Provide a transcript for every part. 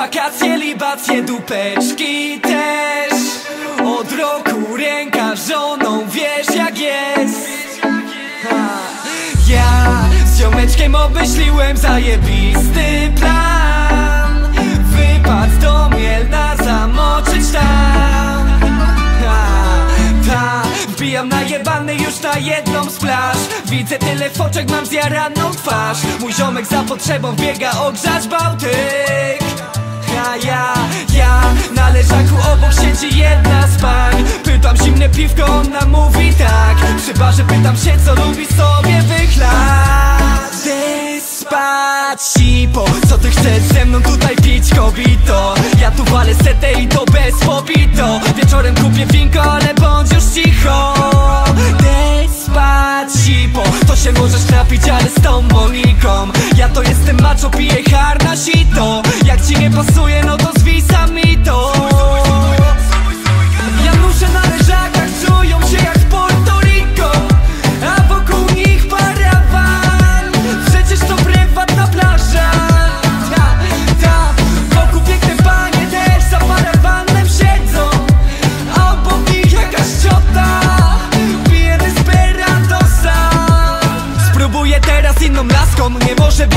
wakacje, libacje, dupeczki też. Od roku ręka żoną, wiesz jak jest. Ha. Ja z ziomeczkiem obmyśliłem zajebisty plan. Wypad do Mielna, zamoczyć tam. Ha. Ta, wbijam na jebany już na jedną z plaż. Widzę tyle foczek, mam zjaraną twarz. Mój ziomek za potrzebą biega ogrzać Bałtyk ja, ja, ja. Na leżaku obok siedzi jedna z pań. Pytam zimne piwko, ona mówi tak. Przy barze pytam się, co lubi sobie wychlać. Despacito Co ty chcesz ze mną tutaj pić, kobito? Ja tu walę setę i to bez popito. Wieczorem kupię winko, ale bądź już cicho. Despacito To się możesz napić, ale z tą Moniką. Ja to jestem macho, piję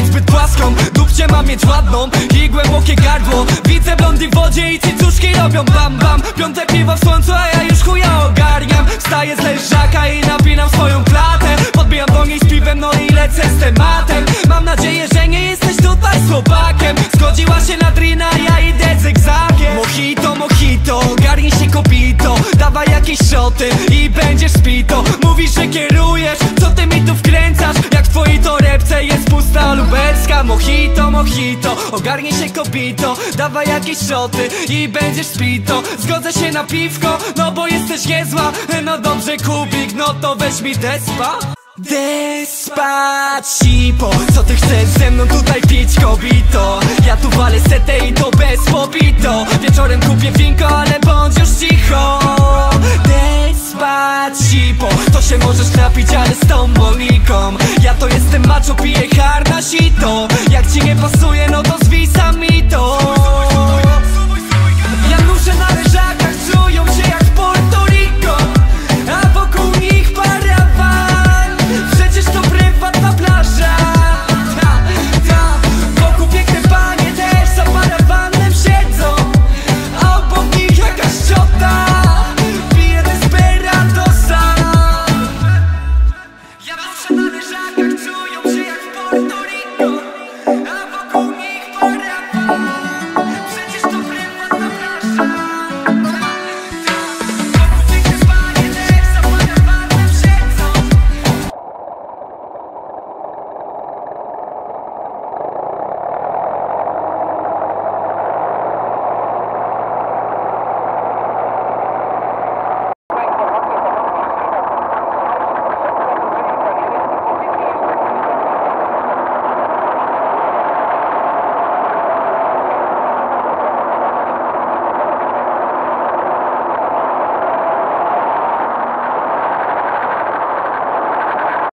być zbyt płaską. Dupcie ma mieć ładną i głębokie gardło. Widzę blondy w wodzie i cycuszki robią. Bam bam. Piąte piwo w słońcu, a ja już chuja ogarniam. Wstaję z leżaka i napinam swoją klatę. Podbijam do niej z piwem, no i lecę z tematem. Mam nadzieję, że nie jesteś tutaj z chłopakiem. Zgodziła się na drina, ja idę zygzakiem. Mojito, mojito, ogarnij się kopito. Dawaj jakieś szoty i będziesz spito Mówisz, że kierujesz, co ty mi tu wkręcasz Mojito, ogarnij się kopito Dawaj jakieś szoty i będziesz spito. Zgodzę się na piwko, no bo jesteś niezła. No dobrze Kubik, no to weź mi despa. Despacito Co ty chcesz ze mną tutaj pić kobito? Ja tu walę setę i to bez popito. Wieczorem kupię winko, ale bądź już cicho się możesz napić, ale z tą Moniką Ja to jestem macho, piję harna sito Jak ci nie pasuje